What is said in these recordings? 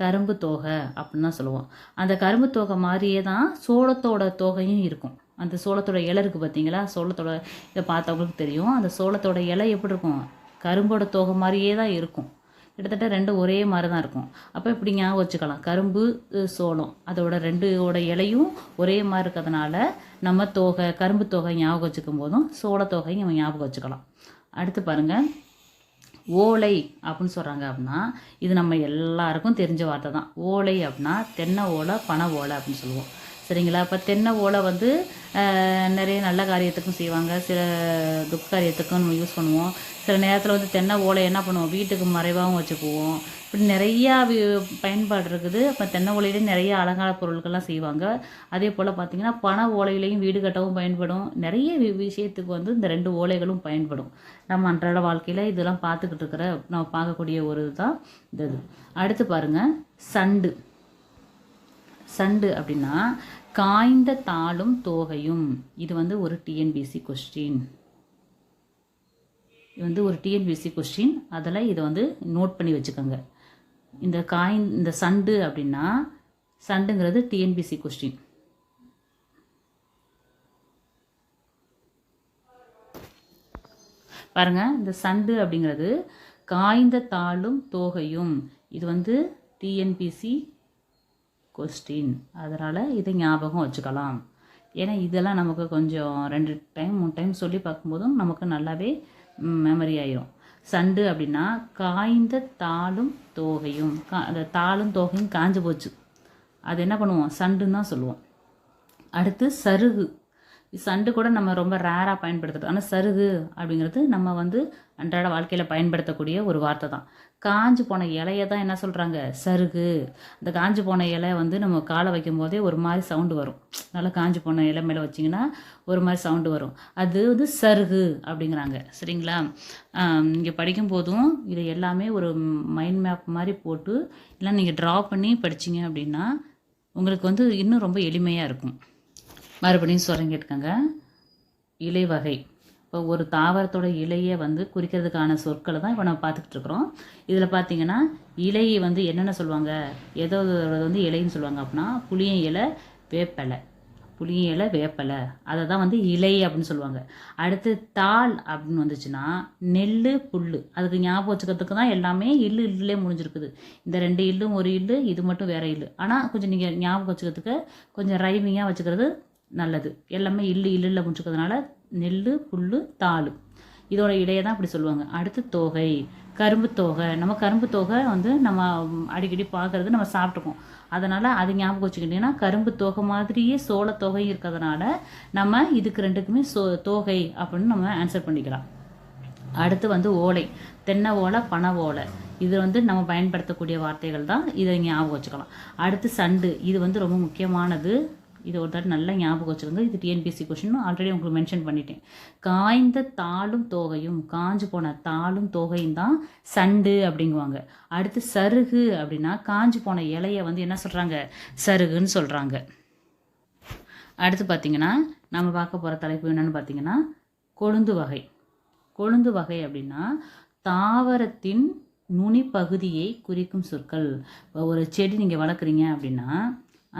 கரும்பு தோகை அப்படின்னு தான் சொல்லுவோம். அந்த கரும்பு தோகை மாதிரியே தான் சோளத்தோட தோகையும் இருக்கும். அந்த சோளத்தோட இலை இருக்குது பார்த்தீங்களா? சோளத்தோட இதை பார்த்தவங்களுக்கு தெரியும். அந்த சோளத்தோட இலை எப்படி இருக்கும்? கரும்போட தோகை மாதிரியே தான் இருக்கும். கிட்டத்தட்ட ரெண்டும் ஒரே மாதிரி தான் இருக்கும். அப்போ இப்படி ஞாபகம் வச்சுக்கலாம். கரும்பு சோளம் அதோட ரெண்டோட இலையும் ஒரே மாதிரி இருக்கிறதுனால நம்ம தோகை கரும்பு தோகை ஞாபகம் வச்சுக்கும் போதும் சோளத்தோகையும் நம்ம ஞாபகம் வச்சுக்கலாம். அடுத்து பாருங்கள் ஓலை அப்படின்னு சொல்கிறாங்க அப்படின்னா இது நம்ம எல்லாருக்கும் தெரிஞ்ச வார்த்தை தான். ஓலை அப்படின்னா தென்னை ஓலை பனை ஓலை அப்படின்னு சொல்லுவோம். சரிங்களா? இப்போ தென்னை ஓலை வந்து நிறைய நல்ல காரியத்துக்கும் செய்வாங்க. சில துக்க காரியத்துக்கும் நம்ம யூஸ் பண்ணுவோம். சில நேரத்தில் வந்து தென்னை ஓலை என்ன பண்ணுவோம்? வீட்டுக்கு மறைவாகவும் வச்சுக்குவோம். இப்படி நிறையா வி- பயன்பாடு இருக்குது. அப்போ தென்னை ஓலையிலே நிறைய அலங்கார பொருட்கள்லாம் செய்வாங்க. அதே போல் பார்த்தீங்கன்னா பண ஓலையிலையும் வீடு கட்டவும் பயன்படும். நிறைய வி- விஷயத்துக்கு வந்து இந்த ரெண்டு ஓலைகளும் பயன்படும். நம்ம அன்றாட வாழ்க்கையில் இதெல்லாம் பார்த்துக்கிட்டு இருக்கிற நம்ம பார்க்கக்கூடிய ஒரு இதுதான் இந்த இது. அடுத்து பாருங்கள் சண்டு. சண்டு அப்படின்னா காய்ந்த தாளும் தோகையும். இது வந்து ஒரு டிஎன்பிசி கொஸ்டின் இது வந்து ஒரு டிஎன்பிசி கொஸ்டின் அதில் இதை வந்து நோட் பண்ணி வச்சுக்கோங்க. இந்த காயின் இந்த சண்டு அப்படின்னா சண்டுங்கிறது டிஎன்பிசி கொஸ்டின் பாருங்க இந்த சண்டு அப்படிங்கிறது காய்ந்த தாளும் தோகையும். இது வந்து டிஎன்பிசி கொஸ்டின் அதனால் இதை ஞாபகம் வச்சுக்கலாம். ஏன்னா இதெல்லாம் நமக்கு கொஞ்சம் ரெண்டு டைம் மூணு டைம் சொல்லி பார்க்கும்போதும் நமக்கு நல்லாவே மெமரி ஆயிரும். சண்டு அப்படின்னா காய்ந்த தாளும் தோகையும் கா அந்த தாளும் தோகையும் காஞ்சு போச்சு. அது என்ன பண்ணுவோம்? சண்டுன்னு தான் சொல்லுவோம். அடுத்து சருகு. சண்டு கூட நம்ம ரொம்ப ரேராக பயன்படுத்துகிறோம் ஆனால் சருகு அப்படிங்கிறது நம்ம வந்து அன்றாட வாழ்க்கையில் பயன்படுத்தக்கூடிய ஒரு வார்த்தை தான். காஞ்சு போன இலையை தான் என்ன சொல்கிறாங்க சருகு. அந்த காஞ்சு போன இலை வந்து நம்ம காலை வைக்கும் போதே ஒரு மாதிரி சவுண்டு வரும். நல்லா காஞ்சு போன இலை மேலே வச்சிங்கன்னா ஒரு மாதிரி சவுண்டு வரும். அது வந்து சருகு அப்படிங்கிறாங்க. சரிங்களா? இங்கே படிக்கும் போதும் இதை எல்லாமே ஒரு மைண்ட் மேப் மாதிரி போட்டு இல்லை நீங்கள் ட்ரா பண்ணி படிச்சீங்க அப்படின்னா உங்களுக்கு வந்து இன்னும் ரொம்ப எளிமையாக இருக்கும். மறுபடியும் சொல்கிறேன் இலை வகை. இப்போ ஒரு தாவரத்தோட இலையை வந்து குறிக்கிறதுக்கான சொற்களை தான் இப்போ நம்ம பார்த்துக்கிட்டு இருக்கிறோம். இதில் பார்த்தீங்கன்னா இலையை வந்து என்னென்ன சொல்லுவாங்க? ஏதோ வந்து இலைன்னு சொல்லுவாங்க அப்படின்னா புளிய இலை வேப்பலை. புளிய இலை வேப்பலை. அதை தான் வந்து இலை அப்படின்னு சொல்லுவாங்க. அடுத்து தாள் அப்படின்னு வந்துச்சுன்னா நெல் புல் அதுக்கு ஞாபகம் வச்சுக்கிறதுக்கு தான் எல்லாமே இல்லு இல்லே முடிஞ்சிருக்குது. இந்த ரெண்டு இல்லும் ஒரு இல்லு இது மட்டும் வேற இல்லு. ஆனால் கொஞ்சம் நீங்கள் ஞாபகம் வச்சுக்கிறதுக்கு கொஞ்சம் ரைமிங்காக வச்சுக்கிறது நல்லது. எல்லாமே இல்லு இல்லுல முடிச்சுக்கிறதுனால நெல் புல் தாள். இதோட இடையை தான் அப்படி சொல்லுவாங்க. அடுத்து தோகை கரும்பு தோகை. நம்ம கரும்பு தோகை வந்து நம்ம அடிக்கடி பார்க்கறது நம்ம சாப்பிட்ருக்கோம் அதனால் அது ஞாபகம் வச்சுக்கிட்டிங்கன்னா கரும்பு தோகை மாதிரியே சோள தொகை இருக்கிறதுனால நம்ம இதுக்கு ரெண்டுக்குமே சோ தோகை அப்படின்னு நம்ம ஆன்சர் பண்ணிக்கலாம். அடுத்து வந்து ஓலை. தென்னை ஓலை பனை ஓலை. இது வந்து நம்ம பயன்படுத்தக்கூடிய வார்த்தைகள் தான். இதை ஞாபகம் வச்சுக்கலாம். அடுத்து சண்டு. இது வந்து ரொம்ப முக்கியமானது. இது ஒரு தடவை நல்லா ஞாபகம் வச்சுருங்க. இது டிஎன்பிஎஸ்சி கொஷின் ஆல்ரெடி உங்களுக்கு மென்ஷன் பண்ணிட்டேன். காய்ந்த தாளும் தோகையும் காஞ்சு போன தாளும் தோகையும் தான் சண்டு அப்படிங்குவாங்க. அடுத்து சருகு அப்படின்னா காஞ்சு போன இலையை வந்து என்ன சொல்கிறாங்க சருகுன்னு சொல்கிறாங்க அடுத்து பார்த்திங்கன்னா நம்ம பார்க்க போகிற தலைப்பு என்னென்னு பார்த்தீங்கன்னா கொழுந்து வகை. கொழுந்து வகை அப்படின்னா தாவரத்தின் நுனி பகுதியை குறிக்கும் சொற்கள். இப்போ ஒரு செடி நீங்கள் வளர்க்குறீங்க அப்படின்னா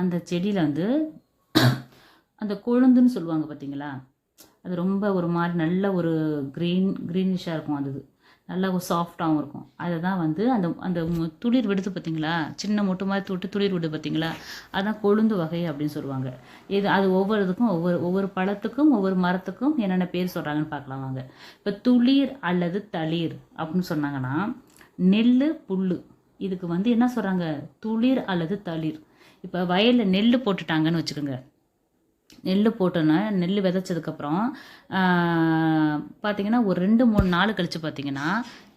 அந்த செடியில் வந்து அந்த கொழுந்துன்னு சொல்லுவாங்க பார்த்தீங்களா அது ரொம்ப ஒரு மாதிரி நல்ல ஒரு க்ரீன் க்ரீனிஷாக இருக்கும் அது. நல்லா ஒரு சாஃப்டாகவும் இருக்கும். அதை தான் வந்து அந்த அந்த துளிர் விடுது பார்த்தீங்களா சின்ன மொட்டு மாதிரி தொட்டு துளிர் விடுது பார்த்தீங்களா அதான் கொழுந்து வகை அப்படின்னு சொல்லுவாங்க. இது அது ஒவ்வொரு இதுக்கும் ஒவ்வொரு ஒவ்வொரு பழத்துக்கும் ஒவ்வொரு மரத்துக்கும் என்னென்ன பேர் சொல்கிறாங்கன்னு பார்க்கலாம் வாங்க. இப்போ துளிர் அல்லது தளிர் அப்படின்னு சொன்னாங்கன்னா நெல் புல் இதுக்கு வந்து என்ன சொல்கிறாங்க துளிர் அல்லது தளிர். இப்போ வயலில் நெல் போட்டுட்டாங்கன்னு வச்சுக்கோங்க. நெல் போட்டோன்னா நெல் விதைச்சதுக்கப்புறம் பார்த்தீங்கன்னா ஒரு ரெண்டு மூணு நாள் கழித்து பார்த்தீங்கன்னா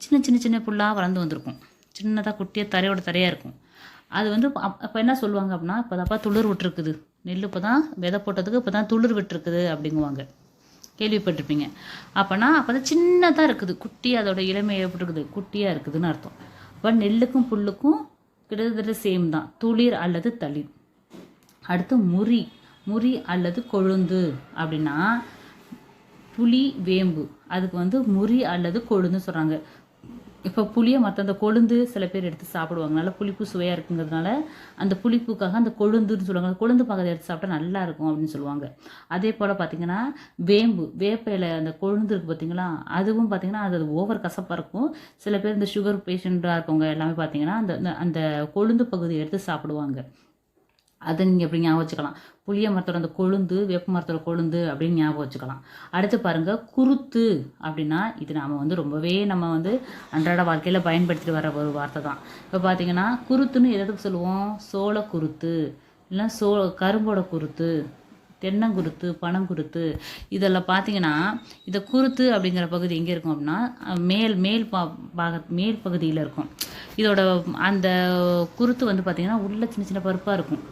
சின்ன சின்ன சின்ன புல்லாக வளர்ந்து வந்திருக்கும். சின்னதாக குட்டியாக தரையோட தரையாக இருக்கும். அது வந்து அப்போ என்ன சொல்லுவாங்க அப்படின்னா இப்போ தப்பா துளிர் விட்டுருக்குது. நெல் இப்போ தான் விதை போட்டதுக்கு இப்போ தான் துளிர் விட்டுருக்குது அப்படிங்குவாங்க. கேள்விப்பட்டிருப்பீங்க. அப்போனா அப்போ தான் சின்னதாக இருக்குது. குட்டி அதோட இளமை ஏற்பட்டுருக்குது. குட்டியாக இருக்குதுன்னு அர்த்தம். அப்போ நெல்லுக்கும் புல்லுக்கும் கிட்டத்தட்ட சேம் தான். துளிர் அல்லது தளிர். அடுத்து முறி. முறி அல்லது கொழுந்து அப்படின்னா புளி வேம்பு. அதுக்கு வந்து முறி அல்லது கொழுந்து சொல்கிறாங்க இப்போ புளியை மற்ற அந்த கொழுந்து சில பேர் எடுத்து சாப்பிடுவாங்க. நல்லா புளிப்பு சுவையாக இருக்குங்கிறதுனால அந்த புளிப்புக்காக அந்த கொழுந்துன்னு சொல்லுவாங்க. அந்த கொழுந்து பக்கத்தை எடுத்து சாப்பிட்டா நல்லா இருக்கும் அப்படின்னு சொல்லுவாங்க. அதே போல் பார்த்தீங்கன்னா வேம்பு வேப்பையில் அந்த கொழுந்து இருக்குது பார்த்தீங்களா அதுவும் பார்த்திங்கன்னா அது ஓவர் கசப்பாக இருக்கும். சில பேர் இந்த சுகர் பேஷண்ட்டாக இருக்கவங்க எல்லாமே பார்த்தீங்கன்னா அந்த அந்த- அந்த கொழுந்து பகுதியை எடுத்து சாப்பிடுவாங்க. அதை நீங்கள் எப்படி ஞாபகம் வச்சுக்கலாம்? புளிய மரத்தோட அந்த கொழுந்து வேப்ப மரத்தோட கொழுந்து அப்படின்னு ஞாபகம் வச்சுக்கலாம். அடுத்து பாருங்கள் குருத்து அப்படின்னா இது நாம் வந்து ரொம்பவே நம்ம வந்து அன்றாட வாழ்க்கையில் பயன்படுத்திட்டு வர ஒரு வார்த்தை தான். இப்போ பார்த்தீங்கன்னா குருத்துன்னு எதுக்கு சொல்லுவோம்? சோள குருத்து இல்லை சோ கரும்போட குருத்து தென்னங்குருத்து பனங்குருத்து இதெல்லாம் பார்த்தீங்கன்னா இந்த குருத்து அப்படிங்கிற பகுதி எங்கே இருக்கும் அப்படின்னா மேல் மேல் பா பாக மேல் பகுதியில் இருக்கும். இதோட அந்த குருத்து வந்து பார்த்தீங்கன்னா உள்ள சின்ன சின்ன பருப்பாக இருக்கும்.